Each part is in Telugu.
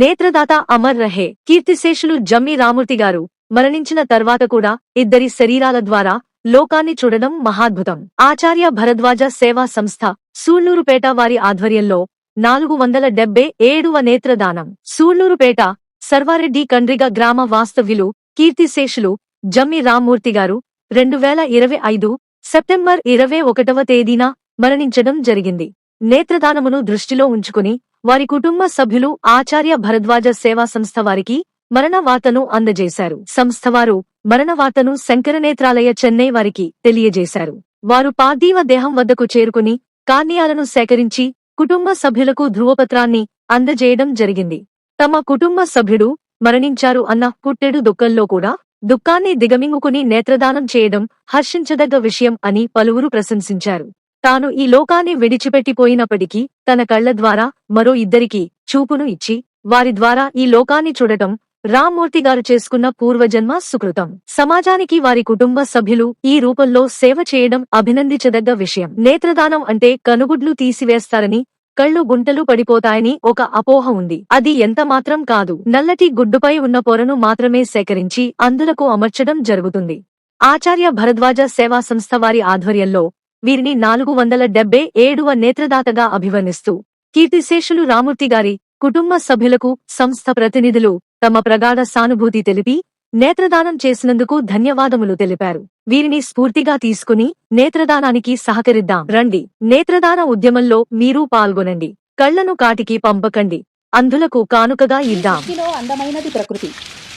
నేత్రదాత అమర్ రహే కీర్తిశేషులు జమ్మి రామూర్తి గారు మరణించిన తర్వాత కూడా ఇద్దరి శరీరాల ద్వారా లోకాన్ని చూడడం మహాద్భుతం. ఆచార్య భరద్వాజ సేవా సంస్థ సూళ్ళూరుపేట వారి ఆధ్వర్యంలో నాలుగు వందల డెబ్బై ఏడువ నేత్రదానం. సూళ్ళూరుపేట సర్వారెడ్డి కండ్రిగ గ్రామ వాస్తవ్యులు కీర్తిశేషులు జమ్మి రామ్మూర్తి గారు రెండు వేల ఇరవై ఐదు సెప్టెంబర్ ఇరవై ఒకటవ తేదీన మరణించడం జరిగింది. నేత్రదానమును దృష్టిలో ఉంచుకుని వారి కుటుంబ సభ్యులు ఆచార్య భరద్వాజ సేవా సంస్థ వారికి మరణవార్తను అందజేశారు. సంస్థ వారు మరణవార్తను శంకరనేత్రాలయ చెన్నై వారికి తెలియజేశారు. వారు పార్థివ దేహం వద్దకు చేరుకుని కార్నియాలను సేకరించి కుటుంబ సభ్యులకు ధృవపత్రాన్ని అందజేయడం జరిగింది. తమ కుటుంబ సభ్యుడు మరణించారు అన్న పుట్టెడు దుఃఖంలో కూడా దుఃఖాన్ని దిగమింగుకుని నేత్రదానం చేయడం హర్షించదగ్గ విషయం అని పలువురు ప్రశంసించారు. తాను ఈ లోకాన్ని విడిచిపెట్టిపోయినప్పటికీ తన కళ్ళ ద్వారా మరో ఇద్దరికి చూపును ఇచ్చి వారి ద్వారా ఈ లోకాన్ని చూడటం రామ్మూర్తి గారు చేసుకున్న పూర్వజన్మ సుకృతం. సమాజానికి వారి కుటుంబ సభ్యులు ఈ రూపంలో సేవ చేయడం అభినందించదగ్గ విషయం. నేత్రదానం అంటే కనుగుడ్లు తీసివేస్తారని కళ్ళు గుంటలు పడిపోతాయని ఒక అపోహ ఉంది. అది ఎంత మాత్రం కాదు. నల్లటి గుడ్డుపై ఉన్న పొరను మాత్రమే సేకరించి అందులకు అమర్చడం జరుగుతుంది. ఆచార్య భరద్వాజ సేవా సంస్థ వారి ఆధ్వర్యంలో వీరిని నాలుగు వందల డెబ్బై ఏడువ నేత్రదాతగా అభివర్ణిస్తూ కీర్తిశేషులు రామూర్తి గారి కుటుంబ సభ్యులకు సంస్థ ప్రతినిధులు తమ ప్రగాఢ సానుభూతి తెలిపి నేత్రదానం చేసినందుకు ధన్యవాదములు తెలిపారు. వీరిని స్ఫూర్తిగా తీసుకుని నేత్రదానానికి సహకరిద్దాం. రండి. నేత్రదాన ఉద్యమంలో మీరు పాల్గొనండి. కళ్ళను కాటికి పంపకండి. అంధులకు కానుకగా ఇద్దాం. అందమైనది ప్రకృతి.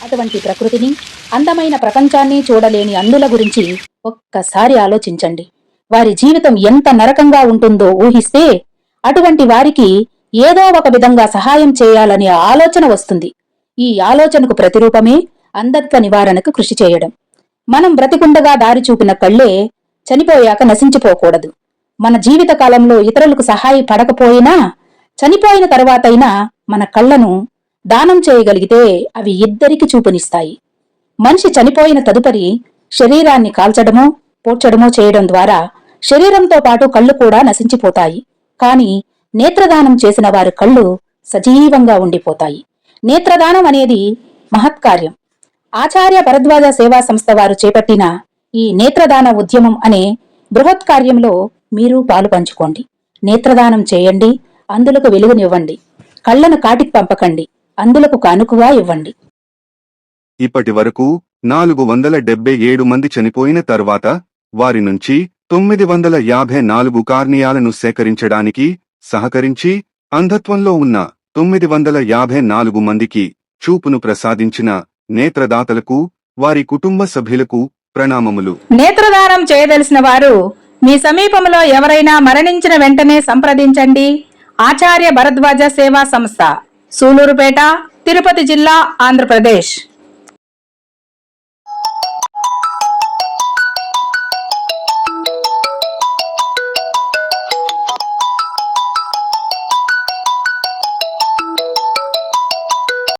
అటువంటి ప్రకృతిని అందమైన ప్రపంచాన్ని చూడలేని అందుల గురించి ఒక్కసారి ఆలోచించండి. వారి జీవితం ఎంత నరకంగా ఉంటుందో ఊహిస్తే అటువంటి వారికి ఏదో ఒక విధంగా సహాయం చేయాలనే ఆలోచన వస్తుంది. ఈ ఆలోచనకు ప్రతిరూపమే అంధత్వ నివారణకు కృషి చేయడం. మనం బ్రతికుండగా దారి చూపిన కళ్ళే చనిపోయాక నశించిపోకూడదు. మన జీవిత కాలంలో ఇతరులకు సహాయపడకపోయినా చనిపోయిన తర్వాతైనా మన కళ్ళను దానం చేయగలిగితే అవి ఇద్దరికి చూపునిస్తాయి. మనిషి చనిపోయిన తదుపరి శరీరాన్ని కాల్చడమో పోడ్చడమో చేయడం ద్వారా శరీరంతో పాటు కళ్ళు కూడా నశించిపోతాయి. కాని నేత్రదానం చేసిన వారి కళ్ళు సజీవంగా ఉండిపోతాయి. నేత్రదానం అనేది మహత్కార్యం. ఆచార్య భరద్వాజ సేవా సంస్థ వారు చేపట్టిన ఈ నేత్రదాన ఉద్యమం అనే బృహత్ కార్యంలో మీరు పాలు పంచుకోండి. నేత్రదానం చేయండి అందులకు వెలుగునివ్వండి. కళ్ళను కాటికి పంపకండి అందులకు కానుకగా ఇవ్వండి. ఇప్పటి వరకు నాలుగు వందల డెబ్బై ఏడు మంది చనిపోయిన తర్వాత వారి నుంచి తొమ్మిది వందల యాభై నాలుగు కార్నియాలను సేకరించడానికి సహకరించి అంధత్వంలో ఉన్న తొమ్మిది వందల యాభై నాలుగు మందికి చూపును ప్రసాదించిన నేత్రదాతలకు వారి కుటుంబ సభ్యులకు ప్రణామములు. నేత్రదానం చేయదలిసిన వారు మీ సమీపంలో ఎవరైనా మరణించిన వెంటనే సంప్రదించండి. ఆచార్య భరద్వాజ సేవా సంస్థ సూలూరుపేట తిరుపతి జిల్లా ఆంధ్రప్రదేశ్.